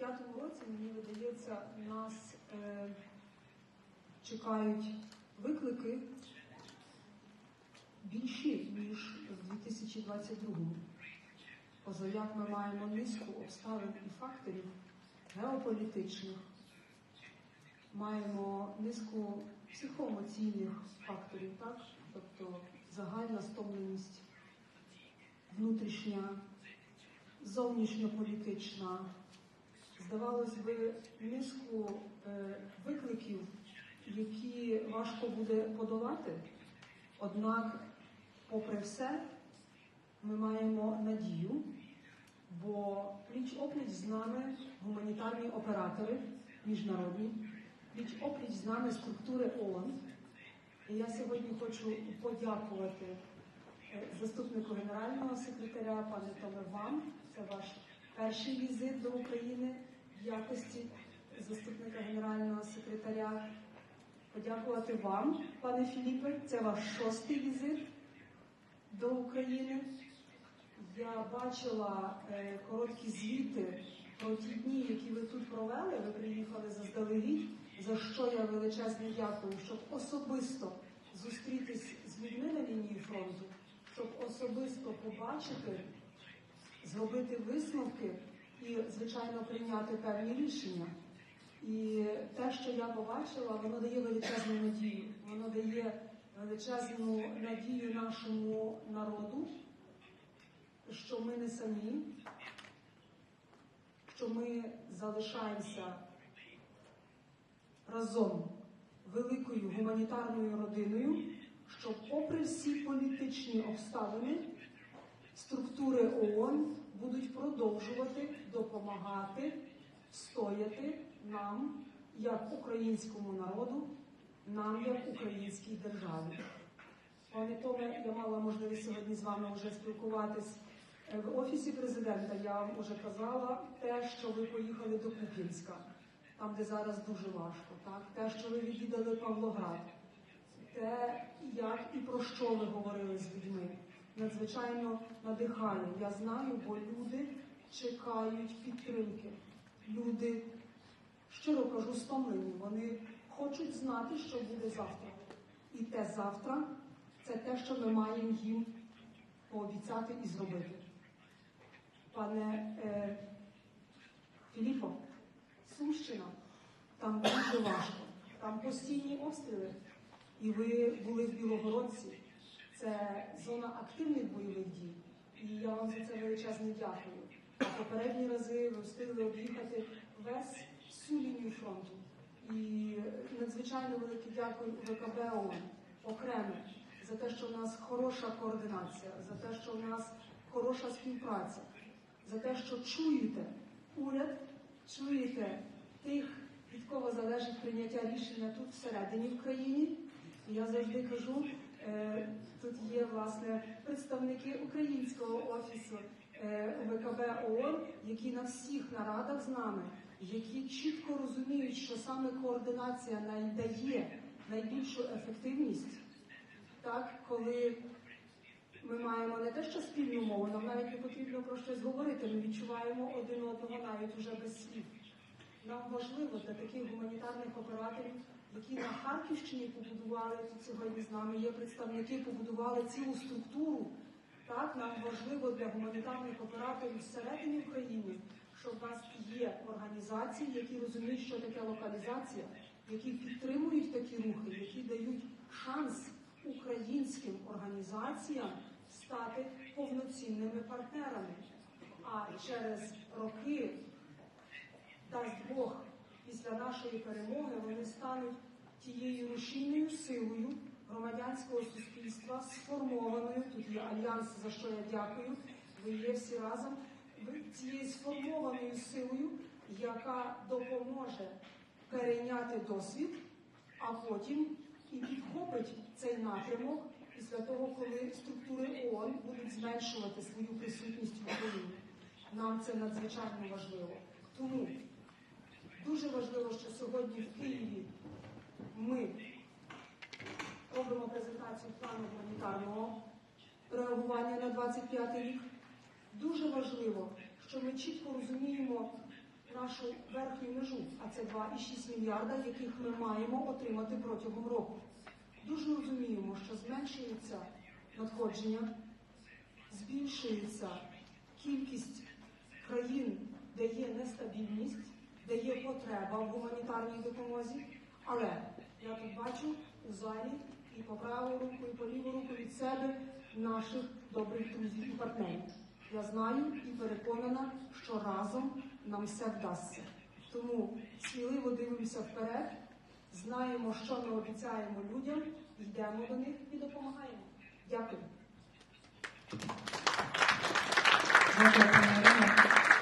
25-му році, мені видається, нас е, чекають виклики більші, ніж в 2022-му. Позаяк ми маємо низку обставин і факторів геополітичних, маємо низку психоемоційних факторів, так? тобто загальна стомленість, внутрішня, зовнішньополітична, здавалось би, низку е, викликів, які важко буде подолати. Однак, попри все, ми маємо надію, бо пліч опліч з нами гуманітарні оператори міжнародні, пліч опліч з нами структури ООН. І я сьогодні хочу подякувати е, заступнику генерального секретаря, пане Томе, вам. Це ваш перший візит до України в якості заступника генерального секретаря. Подякувати вам, пане Філіпе. Це ваш шостий візит до України. Я бачила е, короткі звіти про ті дні, які ви тут провели. Ви приїхали заздалегідь, за що я величезно дякую, щоб особисто зустрітись з людьми на лінії фронту, щоб особисто побачити, зробити висновки і, звичайно, прийняти певні рішення. І те, що я побачила, воно дає величезну надію. Воно дає величезну надію нашому народу, що ми не самі, що ми залишаємося разом великою гуманітарною родиною, що, попри всі політичні обставини, структури ООН будуть продовжувати допомагати стояти нам, як українському народу, нам, як українській державі. Пане Томе, я мала можливість сьогодні з вами вже спілкуватись Е, в офісі президента. Я вам вже казала те, що ви поїхали до Куп'янська, там, де зараз дуже важко, так те, що ви відвідали Павлоград, те, як і про що ви говорили з людьми, надзвичайно надихає. Я знаю, бо люди чекають підтримки. Люди, щиро кажу, стомлені. Вони хочуть знати, що буде завтра. І те завтра це те, що ми маємо їм пообіцяти і зробити. Пане е, Філіпо, Сумщина, там дуже важко, там постійні обстріли. І ви були в Білогородці. Це зона активних бойових дій. І я вам за це величезно дякую. А попередні рази ви встигли об'їхати весь всю лінію фронту. І надзвичайно велике дякую ВКБ ООН окреме за те, що в нас хороша координація, за те, що в нас хороша співпраця, за те, що чуєте уряд, чуєте тих, від кого залежить прийняття рішення тут всередині в країні. І я завжди кажу, тут є власне представники українського офісу е, ВКБ ООН, які на всіх нарадах з нами, які чітко розуміють, що саме координація надає найбільшу ефективність, так коли ми маємо не те, що спільну мову, нам навіть не потрібно про щось говорити. Ми відчуваємо один одного навіть уже без слів. Нам важливо для таких гуманітарних операторів, які на Харківщині побудували тут сьогодні з нами є представники, побудували цілу структуру. Так, нам важливо для гуманітарних операторів всередині України, що в нас є організації, які розуміють, що таке локалізація, які підтримують такі рухи, які дають шанс українським організаціям стати повноцінними партнерами. А через роки, дасть Бог, після нашої перемоги вони стануть тією рушійною силою громадянського суспільства, сформованою. Тут є альянс, за що я дякую. Ви є всі разом. Цією сформованою силою, яка допоможе перейняти досвід, а потім і підхопить цей напрямок після того, коли структури ООН будуть зменшувати свою присутність в Україні. Нам це надзвичайно важливо. Тому дуже важливо, що сьогодні в Києві ми робимо презентацію плану гуманітарного реагування на 25 рік. Дуже важливо, що ми чітко розуміємо нашу верхню межу, а це 2,6 мільярда, яких ми маємо отримати протягом року. Дуже розуміємо, що зменшується надходження, збільшується кількість країн, де є нестабільність, де є потреба в гуманітарній допомозі. Але я тут бачу у залі і по праву руку, і по ліву руку від себе наших добрих друзів і партнерів. Я знаю і переконана, що разом нам все вдасться. Тому сміливо дивимося вперед, знаємо, що ми обіцяємо людям, йдемо до них і допомагаємо. Дякую.